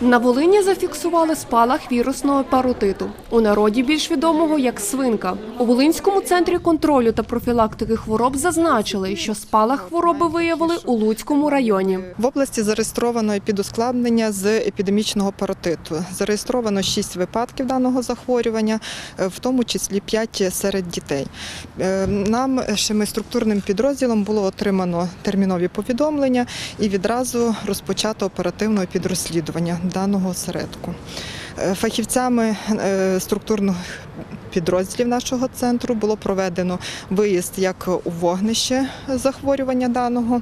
На Волині зафіксували спалах вірусного паротиту. У народі більш відомого як свинка. У Волинському центрі контролю та профілактики хвороб зазначили, що спалах хвороби виявили у Луцькому районі. В області зареєстровано епідускладнення з епідемічного паротиту. Зареєстровано 6 випадків даного захворювання, е, в тому числі 5 серед дітей. Е, Нам ще ми структурним підрозділом було отримано термінові повідомлення і відразу розпочато оперативне підрозслідування даного осередку. Е, Фахівцями е, структурних підрозділів нашого центру було проведено виїзд як у вогнище захворювання даного,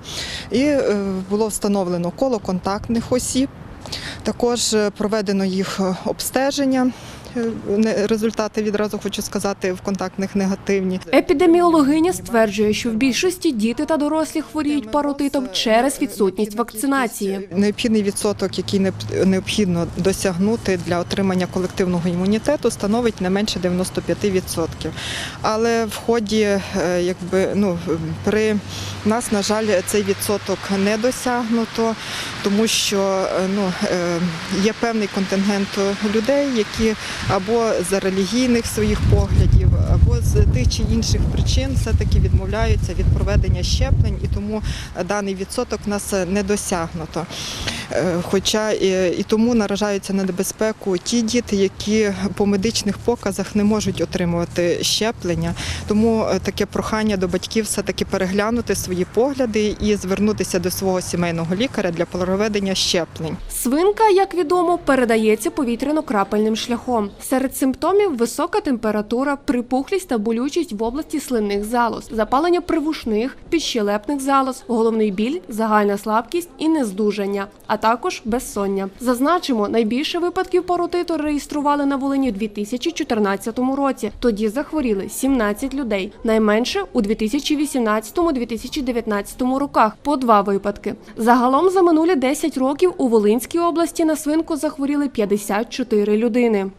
і е, було встановлено коло контактних осіб. Також проведено їх обстеження. Е, Результати відразу хочу сказати в контактних негативні. Епідеміологиня стверджує, що в більшості діти та дорослі хворіють паротитом через відсутність вакцинації. Необхідний відсоток, який необ- необхідно досягнути для отримання колективного імунітету, становить не менше 95%. Але в ході, е, якби ну при нас, на жаль, цей відсоток не досягнуто, тому що е, ну є певний контингент людей, які або за релігійних своїх поглядів, або з тих чи інших причин все-таки відмовляються від проведення щеплень, і тому даний відсоток в нас не досягнуто. Е, Хоча і, тому наражаються на небезпеку ті діти, які по медичних показах не можуть отримувати щеплення. Тому е, таке прохання до батьків все-таки переглянути свої погляди і звернутися до свого сімейного лікаря для проведення щеплень. Свинка, як відомо, передається повітряно-крапельним шляхом. Серед симптомів висока температура, припухлість та болючість в області слинних залоз, запалення привушних, підщелепних залоз, головний біль, загальна слабкість і нездужання, а також безсоння. Зазначимо, найбільше випадків паротиту реєстрували на Волині у 2014 році. Тоді захворіли 17 людей, найменше у 2018-2019 роках по два випадки. Загалом за минулі 10 років у Волинській області на свинку захворіли 54 людини.